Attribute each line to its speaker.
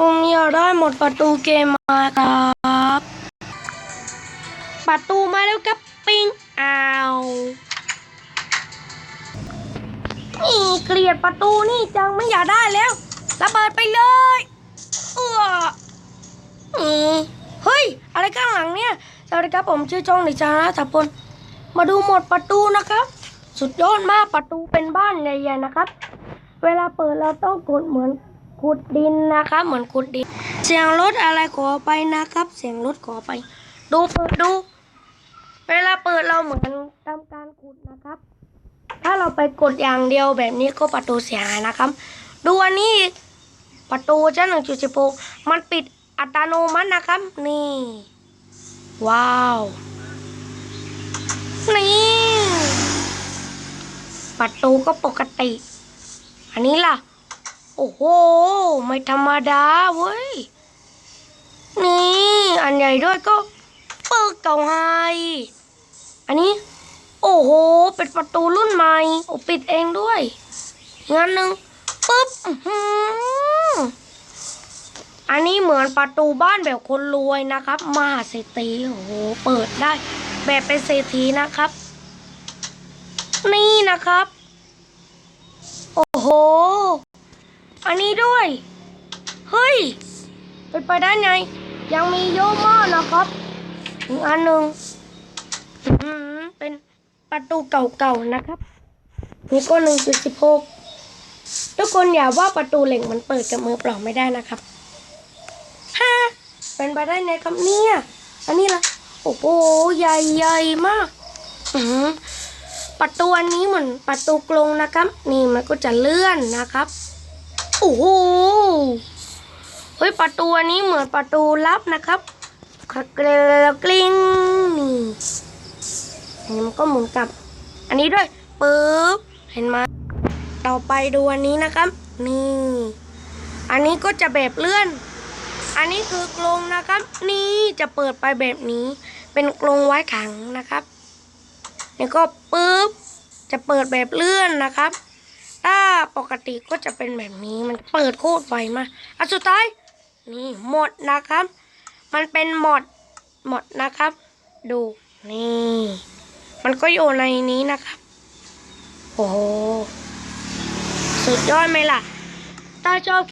Speaker 1: ผมอยากได้หมดประตูเกมมาครับ ประตูมาแล้วครับปิ้งอ้าวนี่เกลียดประตูนี่จังไม่อยากได้แล้วระเบิดไปเลยเอออืมเฮ้ย อะไรข้างหลังเนี่ยสวัสดีครับผมชื่อจ้องหนิจานะถัพลมาดูหมดประตูนะครับ สุดยอดมากประตูเป็นบ้านใหญ่ๆนะครับ เวลาเปิดเราต้องกดเหมือน ขุดดินนะครับ เหมือนขุดดิน เสียงรถอะไรขอไปนะครับ เสียงรถขอไป ดูเปิดดู เวลาเปิดเราเหมือนทำการขุดนะครับ ถ้าเราไปกดอย่างเดียวแบบนี้ก็ประตูเสียหายนะครับ ดูอันนี้ประตูเจ้าหนึ่งจุดสิบหกมันปิดอัตโนมัตินะครับ นี่ ว้าว นี่ประตูก็ปกติ อันนี้ล่ะ โอ้โห ไม่ธรรมดาเว้ย นี่ อันใหญ่ด้วยก็เปิดเก่าไฮอันนี้ โอ้โห เป็นประตูรุ่นใหม่โอ้ปิดเองด้วยงานหนึ่งปุ๊บอื้อหืออันนี้เหมือนประตูบ้านแบบคนรวยนะครับมหาเศรษฐีโอ้โห เปิดได้ แบบเป็นเศรษฐีนะครับ นี่นะครับ โอ้โห อันนี้ด้วย เฮ้ย เป็นไปได้ไง ยังมีโยมอนะครับอีกอันหนึ่งอือเป็นประตูเก่าๆนะครับนี่ก็หนึ่งจุดสิบหกทุกคนอย่าว่าประตูเหล็กมันเปิดกับมือเปล่าไม่ได้นะครับฮ่าเป็นไปได้ไงครับเนี่ยอันนี้ละโอ้โหใหญ่ๆมาก อือประตูอันนี้เหมือนประตูกรงนะครับ นี่มันก็จะเลื่อนนะครับ โอ้โหเฮ้ยประตูอันนี้เหมือนประตูลับนะครับกรีกลิ้งนี่อันนี้มันก็หมุนกลับ อันนี้ด้วยปึ๊บเห็นไหมต่อไปดูอันนี้นะครับ นี่ อันนี้ก็จะแบบเลื่อน อันนี้คือกรงนะครับ นี่จะเปิดไปแบบนี้ เป็นกรงไว้ขังนะครับนี่ก็ปึ๊บจะเปิดแบบเลื่อนนะครับ ปกติก็จะเป็นแบบนี้มันเปิดโคตรไวมากอันสุดท้าย นี่หมดนะครับ มันเป็นหมดหมดนะครับ ดูนี่ มันก็อยู่ในนี้นะครับ โอ้โหสุดยอดไหมล่ะ ถ้าชอบ